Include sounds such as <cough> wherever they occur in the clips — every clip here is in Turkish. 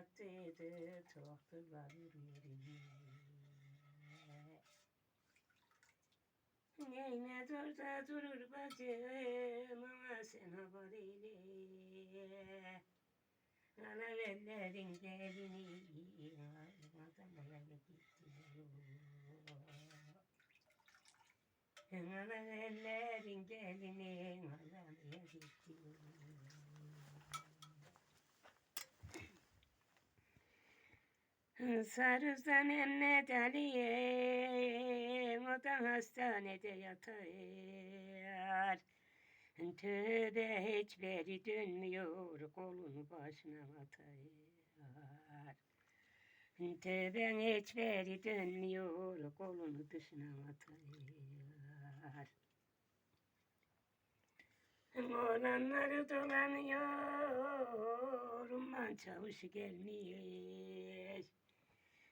tatlıydı çokturlar yürüyerine. Neyine dur da durur bacım ama sen haber eyle. Anam ellerin gelini Adana'ya gidiyor. Anam ellerin gelini Adana'ya gidiyor. Sarızdan Mehmet Ali'ye o da hastanede yatıyor. Tövbe hiçbiri dönmüyor kolunu başına atıyor. Tövben hiçbiri dönmüyor kolunu dışına atıyor. Olanları dolanıyor, umman çavuşu gelmiyor.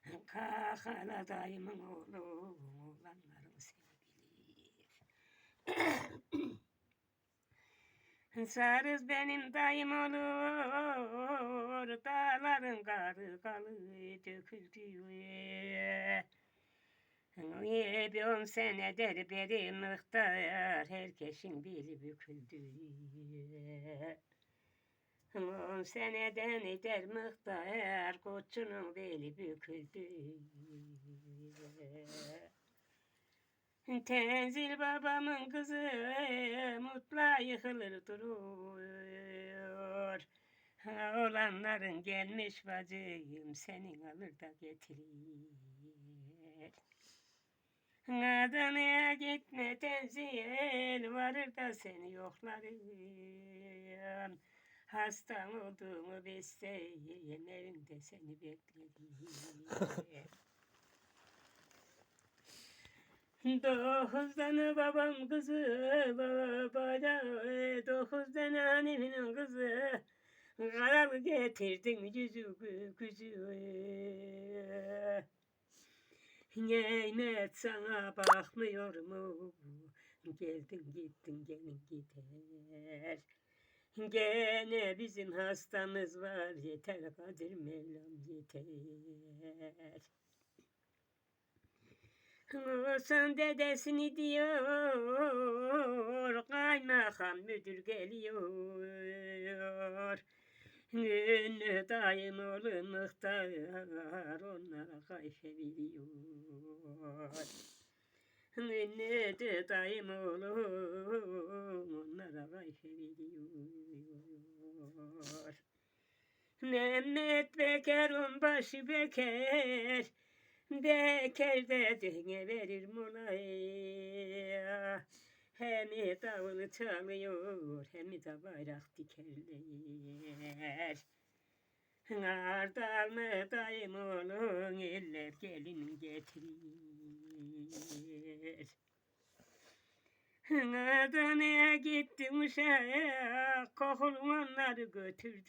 Kalk hala dayımın oğlu, oğlanların seni bilir. <coughs> Sarız benim dayım olur, dağların karı kalı döküldü. Bir on senedir beri mıhtar, herkesin beli büküldü. On seneden eder mıhtar, koçunun beli büküldü. Tenzil babamın kızı mutla yıkılır duruyor. Olanların gelmiş bacım senin alır da getirir. Adana'ya gitme tenzil varır da seni yoklarım. Hastan olduğumu bilseyin evinde seni beklerim. Dokuz tane babam kızı babada dokuz tane annemin kızı Karalı getirdin yüzü güzü Nimet sana bakmıyor mu? Geldin gittin gelin gider. Gene bizim hastamız var yeter Kadir Mevlam yeter. Olsun dedesini diyor, kaymakam müdür geliyor. Ünlü dayım oğlu muhtar, onlara kayfe biliyor. De dayım oğlu, onlara kayfe biliyor. Mehmet Beker, onbaşı Beker, Beker dediğine verir molayı. Hem davul çalıyor hem de bayrak dikerler. Ardal mı dayım oğlun eller gelin getirir. Adana'ya gittim uşağa, kokulu onları götürdü.